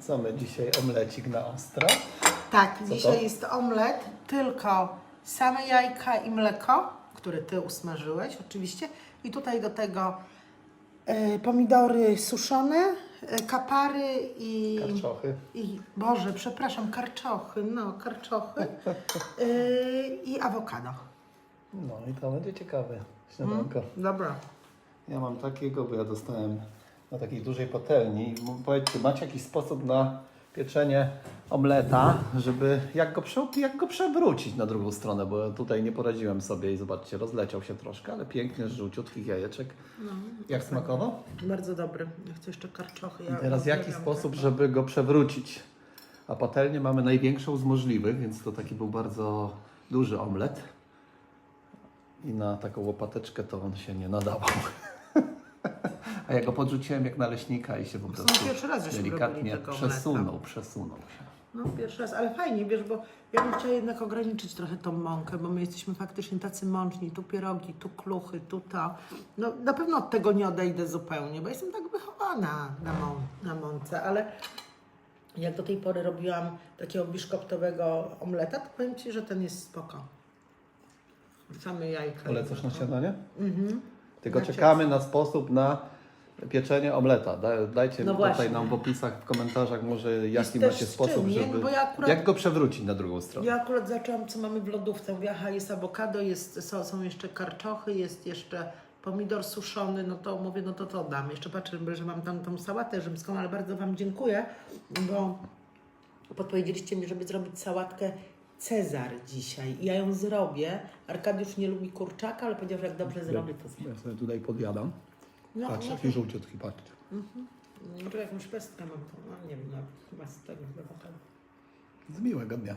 Co my dzisiaj? Omlecik na ostro. Tak, Co dzisiaj to? jest omlet, tylko same jajka i mleko, które ty usmażyłeś oczywiście. I tutaj do tego e, pomidory suszone, e, kapary i... Karczochy. I, Boże, przepraszam, karczochy, no, karczochy e, i awokado. No i to będzie ciekawe śniadanko. Dobra. Ja mam takiego, bo ja dostałem na takiej dużej patelni. Powiedzcie, macie jakiś sposób na pieczenie omleta, żeby jak go, prze, jak go przewrócić na drugą stronę, bo tutaj nie poradziłem sobie i zobaczcie, rozleciał się troszkę, ale pięknie, z żółciutkich jajeczek. Jak smakowo? Bardzo dobry. Ja chcę jeszcze karczochy. Ja I teraz w jaki sposób, żeby go przewrócić? A patelnię mamy największą z możliwych, więc to taki był bardzo duży omlet. I na taką łopateczkę to on się nie nadawał. A ja go podrzuciłem jak naleśnika i się po prostu pierwszy raz żeśmy robili delikatnie tego przesunął, przesunął się. No pierwszy raz, ale fajnie, wiesz, bo ja bym chciała jednak ograniczyć trochę tą mąkę, bo my jesteśmy faktycznie tacy mączni, tu pierogi, tu kluchy, tu to. No na pewno od tego nie odejdę zupełnie, bo jestem tak wychowana na, mą, na mące, ale jak do tej pory robiłam takiego biszkoptowego omleta, to powiem Ci, że ten jest spoko. Same jajka. Polecasz na śniadanie? Mhm. Tylko Znaczy- czekamy na sposób na pieczenie omleta. Da- Dajcie No tutaj właśnie. nam w opisach, w komentarzach może jaki macie sposób, żeby... Ja akurat- Jak go przewrócić na drugą stronę? Ja akurat zaczęłam, co mamy w lodówce. Mówię, aha, jest awokado, jest, są, są jeszcze karczochy, jest jeszcze pomidor suszony, no to mówię, no to to dam. Jeszcze patrzę, że mam tam tą sałatę rzymską, ale bardzo Wam dziękuję, bo podpowiedzieliście mi, żeby zrobić sałatkę Cezar dzisiaj. Ja ją zrobię. Arkadiusz nie lubi kurczaka, ale powiedział, że jak dobrze zrobię, to zrobię. Ja sobie tutaj podjadam. No, Patrz, no, jaki żółciutki, patrzcie. no, to jakąś pestkę mam, to, no, nie wiem, no, chyba z tego. Z miłego dnia.